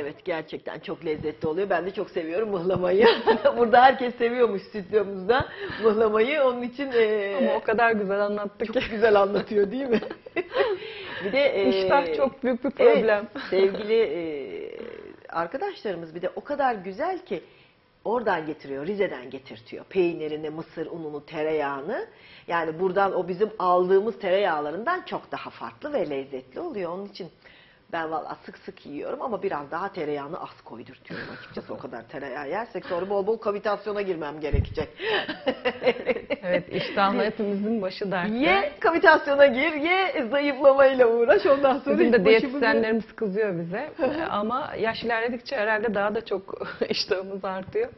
Evet gerçekten çok lezzetli oluyor. Ben de çok seviyorum mıhlamayı. Burada herkes seviyormuş stüdyomuzda mıhlamayı. Onun için e, Ama o kadar güzel anlattık ki. çok güzel anlatıyor değil mi? bir de e, İştah çok büyük bir evet, problem. sevgili e, arkadaşlarımız bir de o kadar güzel ki oradan getiriyor, Rize'den getirtiyor. Peynirini, mısır ununu, tereyağını. Yani buradan o bizim aldığımız tereyağlarından çok daha farklı ve lezzetli oluyor. Onun için ben valla sık sık yiyorum ama biraz daha tereyağını az koydurtuyorum açıkçası. O kadar tereyağı yersek sonra bol bol kavitasyona girmem gerekecek. Evet iştahla hepimizin başı dertte. ye kavitasyona gir, ye zayıflamayla uğraş. Ondan sonra Bizim de diyetisyenlerimiz kızıyor bize. Ama yaş ilerledikçe herhalde daha da çok iştahımız artıyor.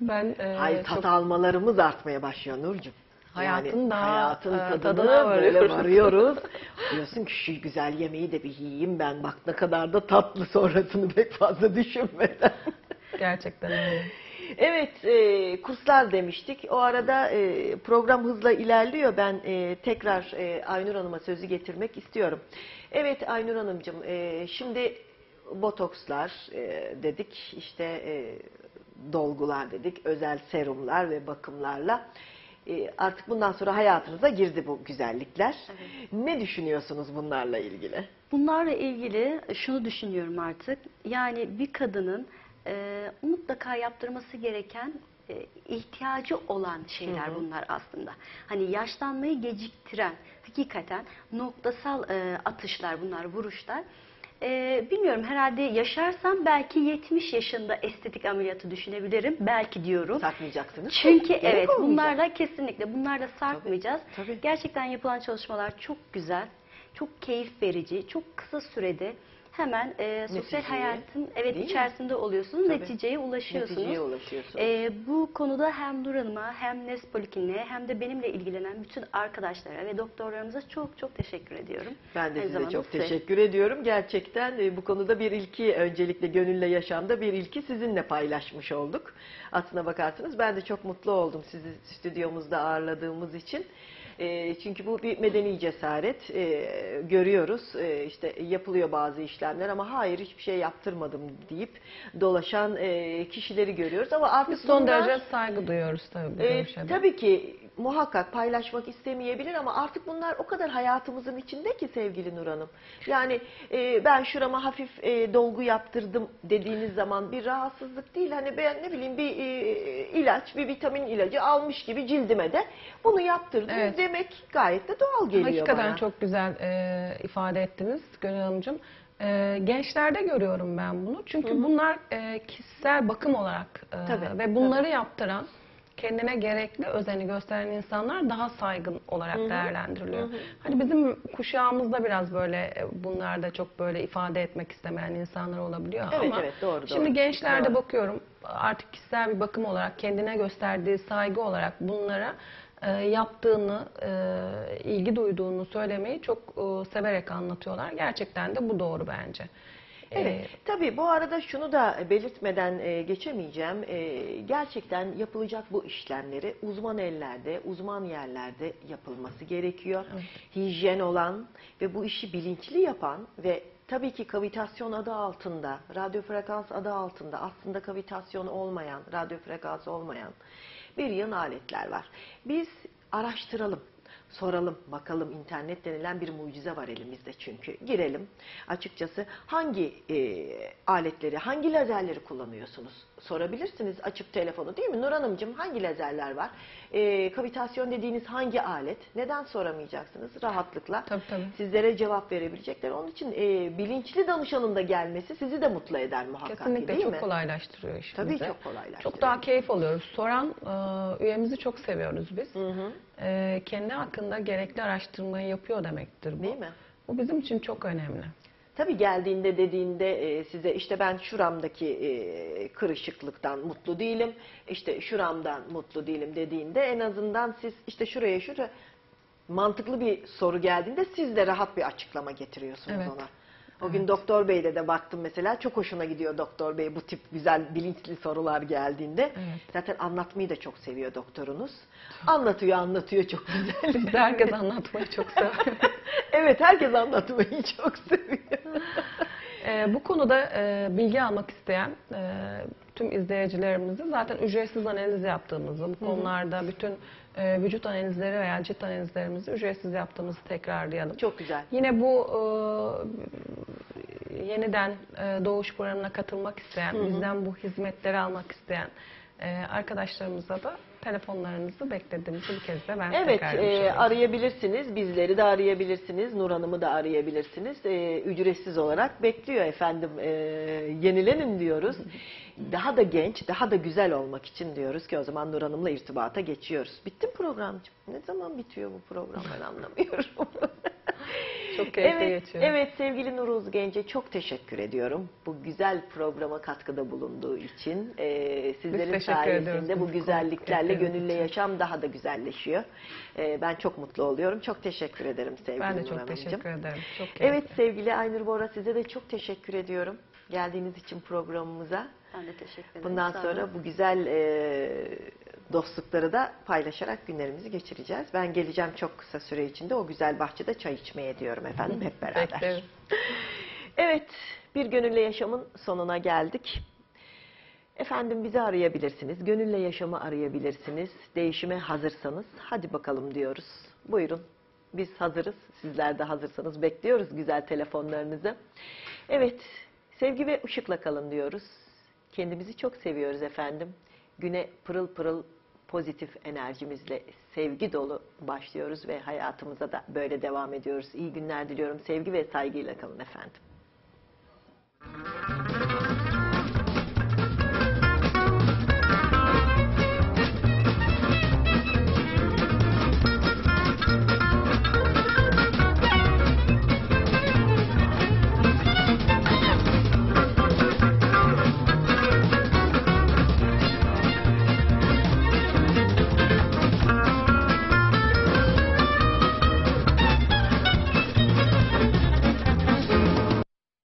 Ben e, Hayır tat çok almalarımız artmaya başlıyor Nurcuğum. Hayatın daha, hayatın e, tadını tadına böyle varıyoruz. varıyoruz. Diyorsun ki şu güzel yemeği de bir yiyeyim ben. Bak ne kadar da tatlı sonrasını pek fazla düşünmeden. gerçekten öyle. Evet, e, kurslar demiştik. O arada e, program hızla ilerliyor. Ben e, tekrar e, Aynur Hanım'a sözü getirmek istiyorum. Evet Aynur Hanımcığım, e, şimdi botokslar e, dedik, işte e, dolgular dedik, özel serumlar ve bakımlarla. E, artık bundan sonra hayatınıza girdi bu güzellikler. Ne düşünüyorsunuz bunlarla ilgili? Bunlarla ilgili şunu düşünüyorum artık. Yani bir kadının e, mutlaka yaptırması gereken e, ihtiyacı olan şeyler bunlar aslında. Hani yaşlanmayı geciktiren, hakikaten noktasal e, atışlar bunlar, vuruşlar. E, bilmiyorum herhalde yaşarsam belki 70 yaşında estetik ameliyatı düşünebilirim. Belki diyorum. Sakmayacaksınız. Çünkü Gerek evet olmayacak. bunlarla kesinlikle bunlarla sarkmayacağız. tabii. Gerçekten yapılan çalışmalar çok güzel, çok keyif verici, çok kısa sürede hemen e, sosyal Neticeye, hayatın evet değil mi? içerisinde oluyorsunuz, Tabii. neticeye ulaşıyorsunuz. Neticeye ulaşıyorsunuz. E, bu konuda hem Nur Hanım'a hem Nes Polikliniğe hem de benimle ilgilenen bütün arkadaşlara ve doktorlarımıza çok çok teşekkür ediyorum. Ben de Aynı size çok size. teşekkür ediyorum. Gerçekten e, bu konuda bir ilki öncelikle gönülle yaşamda bir ilki sizinle paylaşmış olduk. Aslına bakarsınız ben de çok mutlu oldum sizi stüdyomuzda ağırladığımız için. E, Çünkü bu bir medeni cesaret. E, Görüyoruz e, işte yapılıyor bazı işlemler ama hayır hiçbir şey yaptırmadım deyip dolaşan e, kişileri görüyoruz. Ama artık Biz son bunlar- derece saygı duyuyoruz tabii bu de. tabii ki muhakkak paylaşmak istemeyebilir ama artık bunlar o kadar hayatımızın içinde ki sevgili Nur Hanım. Yani e, ben şurama hafif e, dolgu yaptırdım dediğiniz zaman bir rahatsızlık değil. Hani ben ne bileyim bir e, ilaç, bir vitamin ilacı almış gibi cildime de bunu yaptırdım Evet. demek gayet de doğal geliyor Hakikaten bana. çok güzel e, ifade ettiniz Gönül Hanımcığım. E, gençlerde görüyorum ben bunu. Çünkü bunlar e, kişisel bakım olarak e, Tabii, ve bunları yaptıran, kendine gerekli özeni gösteren insanlar daha saygın olarak değerlendiriliyor. Hani bizim kuşağımızda biraz böyle e, bunlarda çok böyle ifade etmek istemeyen insanlar olabiliyor Evet, ama evet, doğru, doğru. şimdi gençlerde Doğru. bakıyorum artık kişisel bir bakım olarak kendine gösterdiği saygı olarak bunlara e, yaptığını, e, ilgi duyduğunu söylemeyi çok e, severek anlatıyorlar. Gerçekten de bu doğru bence. Evet, tabii bu arada şunu da belirtmeden e, geçemeyeceğim. E, gerçekten yapılacak bu işlemleri uzman ellerde, uzman yerlerde yapılması gerekiyor. Hijyen olan ve bu işi bilinçli yapan ve tabii ki kavitasyon adı altında, radyo frekans adı altında aslında kavitasyon olmayan, radyo frekans olmayan bir yığın aletler var. Biz araştıralım. Soralım, bakalım internet denilen bir mucize var elimizde çünkü. Girelim. Açıkçası hangi e, aletleri, hangi lazerleri kullanıyorsunuz? Sorabilirsiniz açıp telefonu değil mi? Nur Hanımcığım hangi lazerler var? E, kavitasyon dediğiniz hangi alet? Neden soramayacaksınız? Rahatlıkla Tabii, tabii. sizlere cevap verebilecekler. Onun için e, bilinçli danışanın da gelmesi sizi de mutlu eder muhakkak Kesinlikle değil çok mi? kolaylaştırıyor işimizi. Tabii çok kolaylaştırıyor. Çok daha keyif alıyoruz. Soran e, üyemizi çok seviyoruz biz. Hı hı. E, kendi hakkında gerekli araştırmayı yapıyor demektir bu. Değil mi? Bu bizim için çok önemli. Tabii geldiğinde dediğinde e, size işte ben şuramdaki e, kırışıklıktan mutlu değilim, işte şuramdan mutlu değilim dediğinde en azından siz işte şuraya şuraya mantıklı bir soru geldiğinde siz de rahat bir açıklama getiriyorsunuz Evet. ona. O gün Doktor Bey'de de baktım mesela çok hoşuna gidiyor Doktor Bey bu tip güzel bilinçli sorular geldiğinde. Evet. Zaten anlatmayı da çok seviyor doktorunuz. Anlatıyor anlatıyor çok güzel. Biz herkes anlatmayı çok seviyoruz. evet herkes anlatmayı çok seviyor. Ee, bu konuda e, bilgi almak isteyen e, tüm izleyicilerimizi zaten ücretsiz analiz yaptığımızı, bu konularda bütün e, vücut analizleri veya cilt analizlerimizi ücretsiz yaptığımızı tekrarlayalım. Çok güzel. Yine bu e, yeniden e, doğuş programına katılmak isteyen, bizden bu hizmetleri almak isteyen e, arkadaşlarımıza da telefonlarınızı beklediğimizi bir kez de ben Evet, e, arayabilirsiniz. Bizleri de arayabilirsiniz. Nur Hanım'ı da arayabilirsiniz. E, ücretsiz olarak bekliyor efendim. E, yenilenin diyoruz. Daha da genç, daha da güzel olmak için diyoruz ki o zaman Nur Hanım'la irtibata geçiyoruz. Bitti mi programcığım? Ne zaman bitiyor bu program ben anlamıyorum. Çok keyifli evet, geçiyor. Evet sevgili Nur Uzgence çok teşekkür ediyorum. Bu güzel programa katkıda bulunduğu için. Ee, sizlerin sayesinde bu güzelliklerle için. yaşam daha da güzelleşiyor. Ee, ben çok mutlu oluyorum. Çok teşekkür ederim sevgili Ben de Nur çok Hanımcığım. teşekkür ederim. Çok keyifli. Evet sevgili Aynur Bora size de çok teşekkür ediyorum. Geldiğiniz için programımıza. Ben de teşekkür ederim. Bundan sonra bu güzel e, dostlukları da paylaşarak günlerimizi geçireceğiz. Ben geleceğim çok kısa süre içinde o güzel bahçede çay içmeye diyorum efendim hep beraber. Evet, bir gönülle yaşamın sonuna geldik. Efendim bizi arayabilirsiniz, gönülle yaşamı arayabilirsiniz. Değişime hazırsanız hadi bakalım diyoruz. Buyurun, biz hazırız. Sizler de hazırsanız bekliyoruz güzel telefonlarınızı. Evet, sevgi ve ışıkla kalın diyoruz. Kendimizi çok seviyoruz efendim. Güne pırıl pırıl pozitif enerjimizle sevgi dolu başlıyoruz ve hayatımıza da böyle devam ediyoruz. İyi günler diliyorum. Sevgi ve saygıyla kalın efendim.